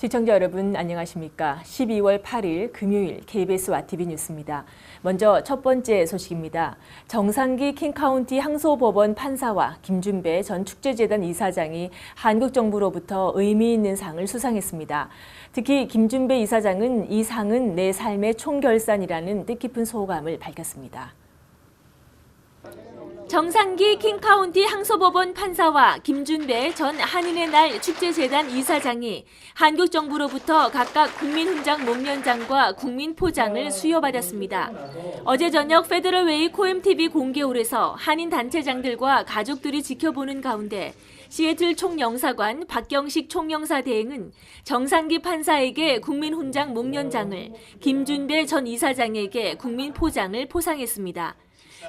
시청자 여러분 안녕하십니까? 12월 8일 금요일 KBS 와TV 뉴스입니다. 먼저 첫 번째 소식입니다. 정상기 킹카운티 항소법원 판사와 김준배 전 축제재단 이사장이 한국 정부로부터 의미 있는 상을 수상했습니다. 특히 김준배 이사장은 이 상은 내 삶의 총결산이라는 뜻깊은 소감을 밝혔습니다. 정상기 킹카운티 항소법원 판사와 김준배 전 한인의 날 축제재단 이사장이 한국 정부로부터 각각 국민훈장 목련장과 국민포장을 수여받았습니다. 어제 저녁 페더럴웨이 코엠TV 공개홀에서 한인 단체장들과 가족들이 지켜보는 가운데 시애틀 총영사관 박경식 총영사 대행은 정상기 판사에게 국민 훈장 목련장을 김준배 전 이사장에게 국민 포장을 포상했습니다.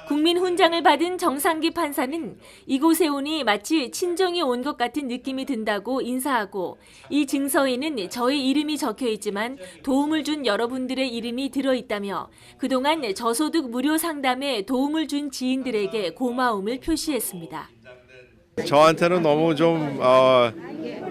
국민 훈장을 받은 정상기 판사는 이곳에 오니 마치 친정이 온것 같은 느낌이 든다고 인사하고 이 증서에는 저의 이름이 적혀 있지만 도움을 준 여러분들의 이름이 들어 있다며 그동안 저소득 무료 상담에 도움을 준 지인들에게 고마움을 표시했습니다. 저한테는 너무 좀, 어,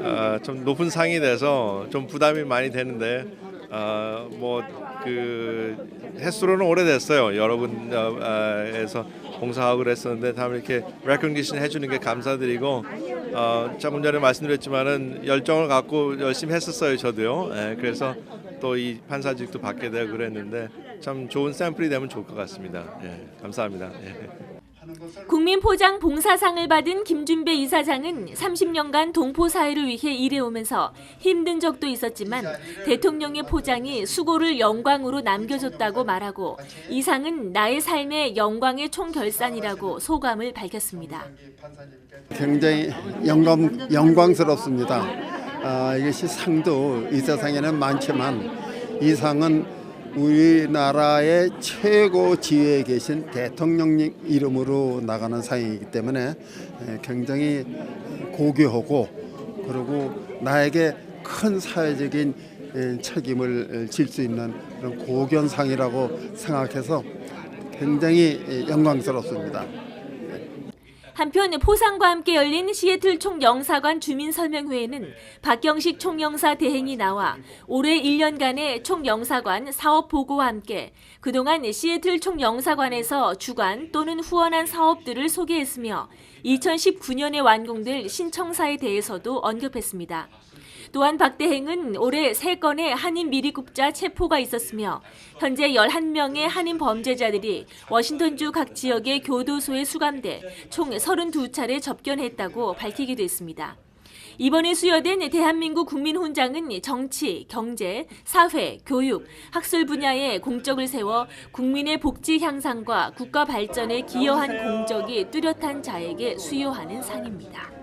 어, 좀 높은 상이 돼서 좀 부담이 많이 되는데 어, 뭐그 횟수로는 오래됐어요. 여러분에서 봉사하고 그랬었는데 다음 이렇게 레코니션 해주는 게 감사드리고 어, 조금 전에 말씀드렸지만은 열정을 갖고 열심히 했었어요. 저도요. 예, 그래서 또 이 판사직도 받게 되고 그랬는데 참 좋은 샘플이 되면 좋을 것 같습니다. 예, 감사합니다. 예. 국민포장 봉사상을 받은 김준배 이사장은 30년간 동포 사회를 위해 일해오면서 힘든 적도 있었지만 대통령의 포장이 수고를 영광으로 남겨줬다고 말하고 이 상은 나의 삶의 영광의 총결산이라고 소감을 밝혔습니다. 굉장히 영광, 영광스럽습니다. 아, 이것이 상도 이 세상에는 많지만 이 상은 우리나라의 최고 지위에 계신 대통령 이름으로 나가는 상이기 때문에 에, 굉장히 고귀하고 그리고 나에게 큰 사회적인 에, 책임을 질 수 있는 그런 고견상이라고 생각해서 굉장히 에, 영광스럽습니다. 한편 포상과 함께 열린 시애틀 총영사관 주민설명회에는 박경식 총영사 대행이 나와 올해 1년간의 총영사관 사업 보고와 함께 그동안 시애틀 총영사관에서 주관 또는 후원한 사업들을 소개했으며 2019년에 완공될 신청사에 대해서도 언급했습니다. 또한 박 대행은 올해 3건의 한인 미리국자 체포가 있었으며 현재 11명의 한인 범죄자들이 워싱턴주 각 지역의 교도소에 수감돼 총 32차례 접견했다고 밝히기도 했습니다. 이번에 수여된 대한민국 국민훈장은 정치, 경제, 사회, 교육, 학술 분야에 공적을 세워 국민의 복지 향상과 국가 발전에 기여한 공적이 뚜렷한 자에게 수여하는 상입니다.